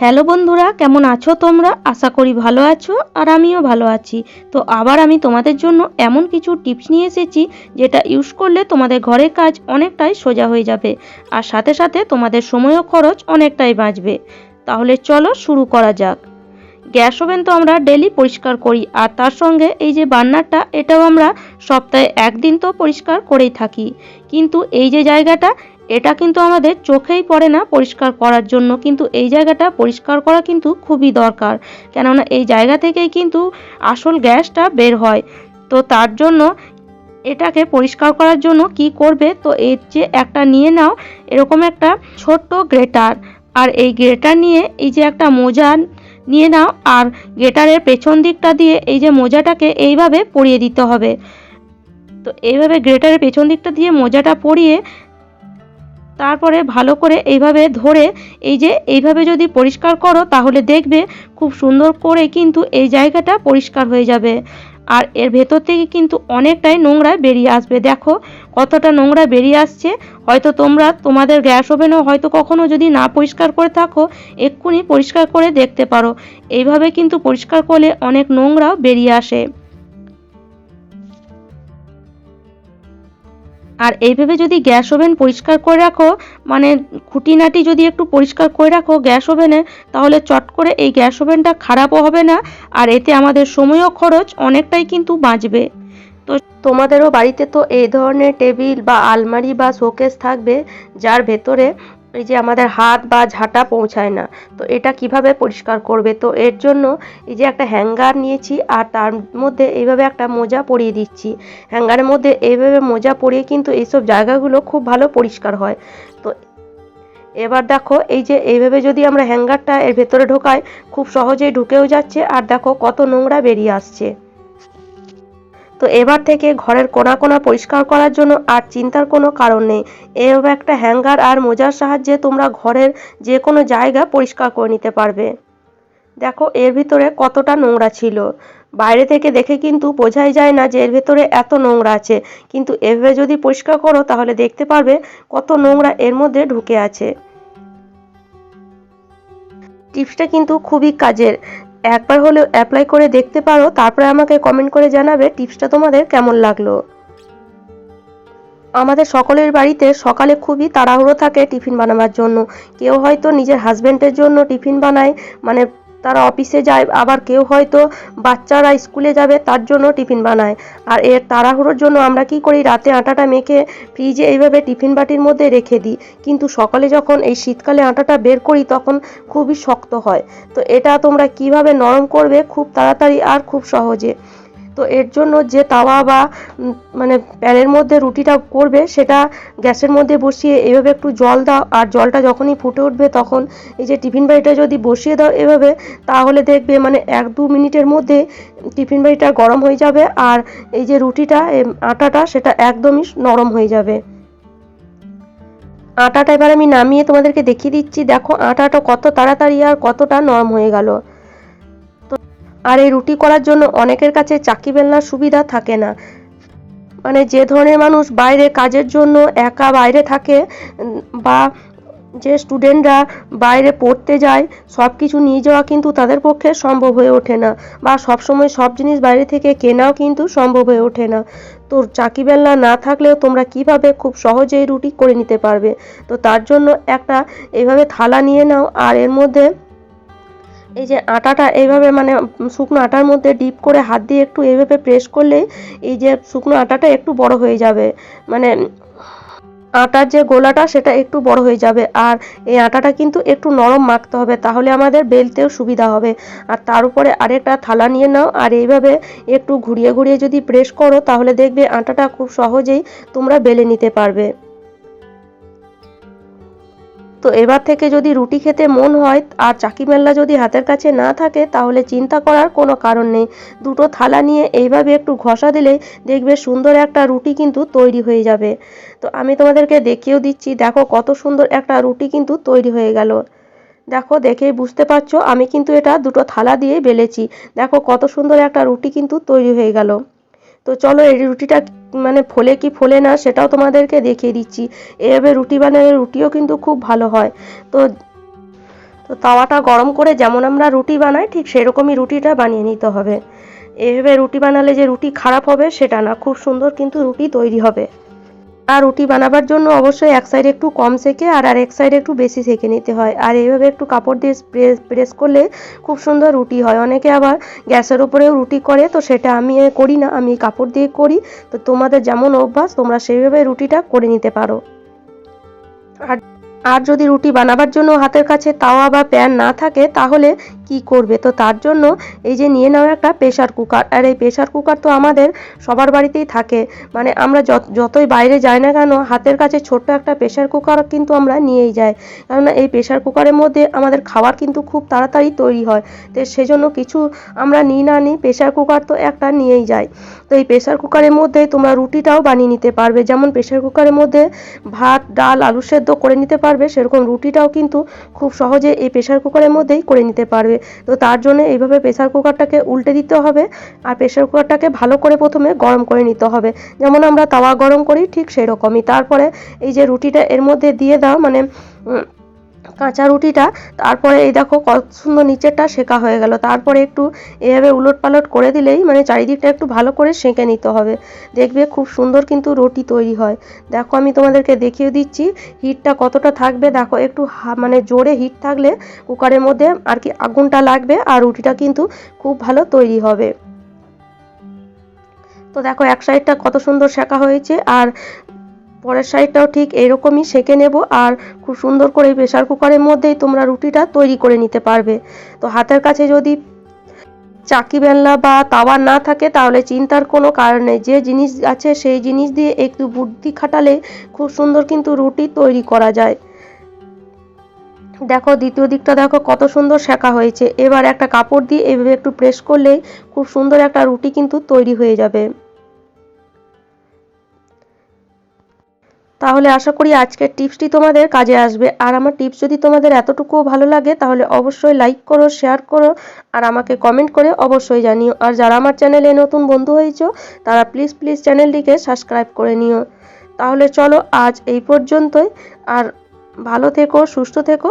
Hello বন্ধুরা, কেমন আছো তোমরা? আশা করি ভালো আছো আর আমিও ভালো আছি। তো আবার আমি তোমাদের জন্য এমন কিছু টিপস নিয়ে এসেছি যেটা ইউজ করলে তোমাদের ঘরের কাজ অনেকটাই সোজা হয়ে যাবে আর সাথে সাথে তোমাদের সময়ও খরচ অনেকটাই বাঁচবে। তাহলে চলো শুরু করা যাক। গ্যাস ওভেন তো আমরা ডেলি পরিষ্কার করি আর তার সঙ্গে এই যে বার্নারটা এটাও আমরা সপ্তাহে একদিন তো পরিষ্কার করেই থাকি। কিন্তু এই যে জায়গাটা এটা কিন্তু আমাদের চোখেই পড়ে না পরিষ্কার করার জন্য, কিন্তু এই জায়গাটা পরিষ্কার করা কিন্তু খুবই দরকার। কেননা এই জায়গা থেকেই কিন্তু আসল গ্যাসটা বের হয়। তো তার জন্য এটাকে পরিষ্কার করার জন্য কি করবে? তো এর যে একটা নিয়ে নাও, এরকম একটা ছোট্ট গ্রেটার। আর এই গ্রেটার নিয়ে এই যে একটা মোজা নিয়ে নাও, আর গ্রেটারের পেছন দিকটা দিয়ে এই যে মোজাটাকে এইভাবে পরিয়ে দিতে হবে। তো এইভাবে গ্রেটারের পেছন দিকটা দিয়ে মোজাটা পরিয়ে তারপরে ভালো করে এইভাবে ধরে এই যে এইভাবে যদি পরিষ্কার করো, তাহলে দেখবে খুব সুন্দর করে কিন্তু এই জায়গাটা পরিষ্কার হয়ে যাবে। আর এর ভেতর থেকে কিন্তু অনেকটাই নোংরা বেরিয়ে আসবে। দেখো কতটা নোংরা বেরিয়ে আসছে। হয়তো তোমরা, তোমাদের গ্যাস ওভেনও হয়তো কখনো যদি না পরিষ্কার করে থাকো, এক্ষুনি পরিষ্কার করে দেখতে পারো। এইভাবে কিন্তু পরিষ্কার করলে অনেক নোংরাও বেরিয়ে আসে। আর এইভাবে যদি গ্যাস ওভেন পরিষ্কার করে রাখো মানে খুঁটিনাটি যদি একটু পরিষ্কার করে রাখো গ্যাস ওভেনে, তাহলে চট করে এই গ্যাস ওভেনটা খারাপও হবে না, আর এতে আমাদের সময়ও খরচ অনেকটাই কিন্তু বাঁচবে। তো তোমাদেরও বাড়িতে তো এই ধরনের টেবিল বা আলমারি বা শোকেস থাকবে, যার ভেতরে এই যে আমাদের হাত বা ঝাঁটা পৌঁছায় না, তো এটা কীভাবে পরিষ্কার করবে? তো এর জন্য এই যে একটা হ্যাঙ্গার নিয়েছি আর তার মধ্যে এইভাবে একটা মোজা পরিয়ে দিচ্ছি। হ্যাঙ্গারের মধ্যে এইভাবে মোজা পরিয়ে কিন্তু এইসব জায়গাগুলো খুব ভালো পরিষ্কার হয়। তো এবার দেখো এই যে এইভাবে যদি আমরা হ্যাঙ্গারটা এর ভেতরে ঢোকাই, খুব সহজেই ঢুকেও যাচ্ছে আর দেখো কত নোংরা বেরিয়ে আসছে। তো এবার থেকে ঘরের কোনা কোনা পরিষ্কার করার জন্য আর চিন্তার কোনো কারণ নেই। এভাবে একটা হ্যাঙ্গার আর মোজার সাহায্যে তোমরা ঘরের যে কোনো জায়গা পরিষ্কার করে নিতে পারবে। দেখো, এর ভিতরে কতটা নোংরা ছিল। বাইরে থেকে দেখে কিন্তু বোঝাই যায় না যে এর ভেতরে এত নোংরা আছে। কিন্তু এভাবে যদি পরিষ্কার করো, তাহলে দেখতে পারবে কত নোংরা এর মধ্যে ঢুকে আছে। টিপসটা কিন্তু খুবই কাজের। একবার হলেও অ্যাপ্লাই করে দেখতে পারো, তারপরে আমাকে কমেন্ট করে জানাবে টিপসটা তোমাদের কেমন লাগল। আমাদের সকলের বাড়িতে সকালে খুবই তাড়াহুড়ো থাকে টিফিন বানাবার জন্য। কেউ হয়তো নিজের হাজব্যান্ডের জন্য টিফিন বানায় মানে তারা অফিসে যায়, আবার কেউ হয়তো বাচ্চারা স্কুলে যাবে, তার জন্য টিফিন বানায়। আর এর তাড়াহুড়োর জন্য আমরা কি করি, রাতে আটাটা মেখে ফ্রিজে এইভাবে টিফিন বাটির মধ্যে রেখে দিই। কিন্তু সকালে যখন এই শীতকালে আটাটা বের করি, তখন খুবই শক্ত হয়। তো এটা তোমরা কীভাবে নরম করবে, খুব তাড়াতাড়ি আর খুব সহজে। তো এর জন্য যে তাওয়া বা মানে প্যানের মধ্যে রুটিটা করবে, সেটা গ্যাসের মধ্যে বসিয়ে এভাবে একটু জল দাও, আর জলটা যখনই ফুটে উঠবে তখন এই যে টিফিন বাড়িটা যদি বসিয়ে দাও এভাবে, তাহলে দেখবে মানে এক দু মিনিটের মধ্যে টিফিন বাড়িটা গরম হয়ে যাবে, আর এই যে রুটিটা আটাটা, সেটা একদমই নরম হয়ে যাবে। আটাটা এবার আমি নামিয়ে তোমাদেরকে দেখিয়ে দিচ্ছি। দেখো, আটাটা কত তাড়াতাড়ি আর কতটা নরম হয়ে গেল। আর এই রুটি করার জন্য অনেকের কাছে চাকি বেলনার সুবিধা থাকে না। মানে যে ধরনের মানুষ বাইরে কাজের জন্য একা বাইরে থাকে বা যে স্টুডেন্টরা বাইরে পড়তে যায় সব কিছু নিয়ে যাওয়া কিন্তু তাদের পক্ষে সম্ভব হয়ে ওঠে না। বা সবসময় সব জিনিস বাইরে থেকে কেনাও কিন্তু সম্ভব হয়ে ওঠে না। তো চাকি বেলনা না থাকলেও তোমরা কীভাবে খুব সহজেই রুটি করে নিতে পারবে? তো তার জন্য একটা এভাবে থালা নিয়ে নাও, আর এর মধ্যে এই যে আটাটা এইভাবে মানে শুকনো আটার মধ্যে ডিপ করে হাত দিয়ে একটু এইভাবে প্রেস করলেই এই যে শুকনো আটাটা একটু বড় হয়ে যাবে। মানে আটার যে গোলাটা সেটা একটু বড় হয়ে যাবে। আর এই আটাটা কিন্তু একটু নরম মাখতে হবে, তাহলে আমাদের বেলতেও সুবিধা হবে। আর তার উপরে আরেকটা থালা নিয়ে নাও, আর এইভাবে একটু ঘুরিয়ে ঘুরিয়ে যদি প্রেস করো, তাহলে দেখবে আটাটা খুব সহজেই তোমরা বেলে নিতে পারবে। তো এবার থেকে যদি রুটি খেতে মন হয় আর চাকি মেল্লা যদি হাতের কাছে না থাকে, তাহলে চিন্তা করার কোনো কারণ নেই। দুটো থালা নিয়ে এইভাবে একটু ঘষা দিলে দেখবে সুন্দর একটা রুটি কিন্তু তৈরি হয়ে যাবে। তো আমি তোমাদেরকে দেখিয়েও দিচ্ছি, দেখো কত সুন্দর একটা রুটি কিন্তু তৈরি হয়ে গেল। দেখো, দেখেই বুঝতে পারছ, আমি কিন্তু এটা দুটো থালা দিয়ে বেলেছি। দেখো কত সুন্দর একটা রুটি কিন্তু তৈরি হয়ে গেল। তো চলো এই রুটিটা মানে ফোলে কি ফোলে না সেটাও তোমাদেরকে দেখিয়ে দিচ্ছি। এভাবে রুটি বানালে রুটিও কিন্তু খুব ভালো হয়। তো তো তাওয়াটা গরম করে যেমন আমরা রুটি বানাই, ঠিক সেরকমই রুটিটা বানিয়ে নিতে হবে। এভাবে রুটি বানালে যে রুটি খারাপ হবে সেটা না, খুব সুন্দর কিন্তু রুটি তৈরি হবে। আর রুটি বানাবার জন্য অবশ্যই এক সাইডে একটু কম সেকে আর আর এক সাইডে একটু বেশি সেকে নিতে হয়। আর এইভাবে একটু কাপড় দিয়ে প্রেস প্রেস করলে খুব সুন্দর রুটি হয়। অনেকে আবার গ্যাসের উপরেও রুটি করে, তো সেটা আমি করি না। আমি কাপড় দিয়ে করি। তো তোমাদের যেমন অভ্যাস, তোমরা সেইভাবে রুটিটা করে নিতে পারো। আর আর যদি রুটি বানাবার জন্য হাতের কাছে তাওয়া বা প্যান না থাকে, তাহলে কি করবে? তো তার জন্য এই যে নিয়ে নেওয়া একটা প্রেশার কুকার আর এই প্রেশার কুকার তো আমাদের সবার বাড়িতেই থাকে। মানে আমরা যত- যতই বাইরে যাই না কেন, হাতের কাছে ছোট্ট একটা প্রেশার কুকার কিন্তু আমরা নিয়েই যাই। কেননা এই প্রেশার কুকারের মধ্যে আমাদের খাবার কিন্তু খুব তাড়াতাড়ি তৈরি হয়। তো সেজন্য কিছু আমরা নিই না নিই প্রেশার কুকার তো একটা নিয়েই যাই। তো এই প্রেশার কুকারের মধ্যে তোমরা রুটিটাও বানিয়ে নিতে পারবে। যেমন প্রেশার কুকারের মধ্যে ভাত, ডাল, আলু সেদ্ধ করে নিতে পারবে। সেরকম রুটিটাও কিন্তু খুব সহজে এই প্রেশার কুকারের মধ্যেই করে নিতে পারবে। তো তার জন্য এইভাবে প্রেসার কুকারটাকে উল্টে দিতে হবে আর প্রেসার কুকারটাকে ভালো করে প্রথমে গরম করে নিতে হবে। যেমন আমরা তাওয়া গরম করি ঠিক সেরকমই। তারপরে এই যে রুটিটা এর মধ্যে দিয়ে দাও মানে কাঁচা রুটিটা, তারপরে এই দেখো কত সুন্দর নিচেরটা সেকা হয়ে গেল। তারপরে একটু এভাবে উলট পালট করে দিলেই মানে চারিদিকটা একটু ভালো করে সেঁকে নিতে হবে। দেখবে খুব সুন্দর কিন্তু রুটি তৈরি হয়। দেখো আমি তোমাদেরকে দেখিয়ে দিচ্ছি, হিটটা কতটা থাকবে। দেখো একটু মানে জোরে হিট থাকলে কুকারের মধ্যে আর কি আগুনটা লাগবে আর রুটিটা কিন্তু খুব ভালো তৈরি হবে। তো দেখো এক সাইডটা কত সুন্দর সেকা হয়েছে আর পরের সাইডটাও ঠিক এরকমই সেঁকে নেব আর খুব সুন্দর করে প্রেশার কুকারের মধ্যেই তোমরা রুটিটা তৈরি করে নিতে পারবে। তো হাতের কাছে যদি চাকি বেলনা বা তাওয়া না থাকে তাহলে চিন্তার কোনো কারণ নেই। যে জিনিস আছে সেই জিনিস দিয়ে একটু বুদ্ধি খাটালে খুব সুন্দর কিন্তু রুটি তৈরি করা যায়। দেখো দ্বিতীয় দিকটা দেখো কত সুন্দর সেকা হয়েছে। এবার একটা কাপড় দিয়ে এভাবে একটু প্রেস করলেই খুব সুন্দর একটা রুটি কিন্তু তৈরি হয়ে যাবে। তাহলে আশা করি আজকের টিপসটি তোমাদের কাজে আসবে। আর আমার টিপস যদি তোমাদের এতটুকুও ভালো লাগে, তাহলে অবশ্যই লাইক করো শেয়ার করো, আর আমাকে কমেন্ট করে অবশ্যই জানিও। আর যারা আমার চ্যানেলে নতুন বন্ধু হয়েছ, তারা প্লিজ প্লিজ চ্যানেলটিকে সাবস্ক্রাইব করে নিও। তাহলে চলো আজ এই পর্যন্তই। আর ভালো থেকো, সুস্থ থেকো।